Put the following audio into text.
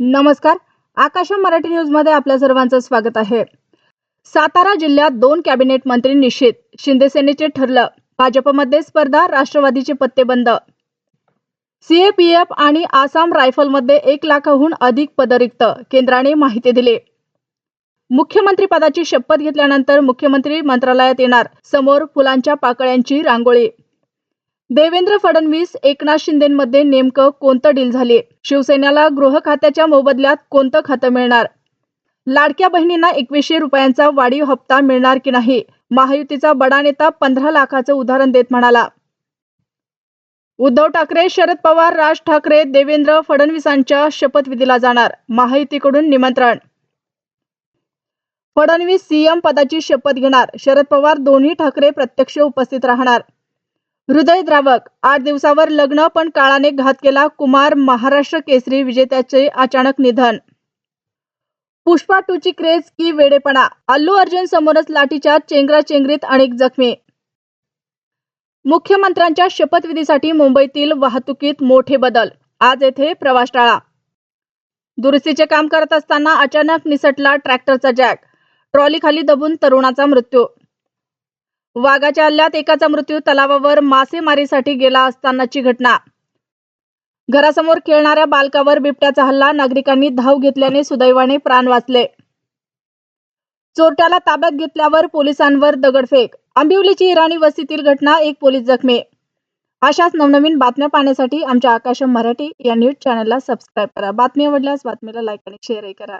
नमस्कार. आकाश मराठी न्यूजमध्ये आपल्या सर्वांचं स्वागत आहे. सातारा जिल्ह्यात दोन कॅबिनेट मंत्री निश्चित शिंदे सेनेचे ठरलं भाजपमध्ये स्पर्धा राष्ट्रवादीचे पत्ते बंद. सीएपीएफ आणि आसाम रायफलमध्ये एक लाखाहून अधिक पदरिक्त केंद्राने माहिती दिली. मुख्यमंत्री पदाची शपथ घेतल्यानंतर मुख्यमंत्री मंत्रालयात येणार समोर फुलांच्या पाकळ्यांची रांगोळी. देवेंद्र फडणवीस एकनाथ शिंदेमध्ये नेमकं कोणतं डील झाली? शिवसेनेला गृह खात्याच्या मोबदल्यात कोणतं खातं मिळणार? लाडक्या बहिणींना एकवीसशे रुपयांचा वाढीव हप्ता मिळणार की नाही? महायुतीचा बडा नेता पंधरा लाखाचं उदाहरण देत म्हणाला. उद्धव ठाकरे शरद पवार राज ठाकरे देवेंद्र फडणवीसांच्या शपथविधीला जाणार. महायुतीकडून निमंत्रण. फडणवीस सीएम पदाची शपथ घेणार. शरद पवार दोन्ही ठाकरे प्रत्यक्ष उपस्थित राहणार. हृदयद्रावक. आठ दिवसावर लग्न पण काळाने घात केला कुमार महाराष्ट्र केसरी विजेत्याचे अचानक निधन. पुष्पा टूची क्रेज की वेडेपणा? अल्लू अर्जुन समोरच लाठीच्या चेंगरा चेंगरीत अनेक जखमी. मुख्यमंत्र्यांच्या शपथविधीसाठी मुंबईतील वाहतुकीत मोठे बदल. आज येथे प्रवास टाळा दुरुस्तीचे काम करत असताना अचानक निसटला ट्रॅक्टरचा जॅक. ट्रॉलीखाली दबून तरुणाचा मृत्यू. वाघाच्या हल्ल्यात एकाचा मृत्यू तलावावर मासेमारीसाठी गेला असतानाची घटना. घरासमोर खेळणाऱ्या बालकावर बिबट्याचा हल्ला नागरिकांनी धाव घेतल्याने सुदैवाने प्राण वाचले. चोरट्याला ताब्यात घेतल्यावर पोलिसांवर दगडफेक. आंबिवलीची इराणी वस्तीतील घटना एक पोलीस जखमी. अशाच नवनवीन बातम्या पाहण्यासाठी आमच्या आकाश मराठी या न्यूज चॅनलला सबस्क्राईब करा. बातमी आवडल्यास बातमीला लाईक आणि शेअरही करा.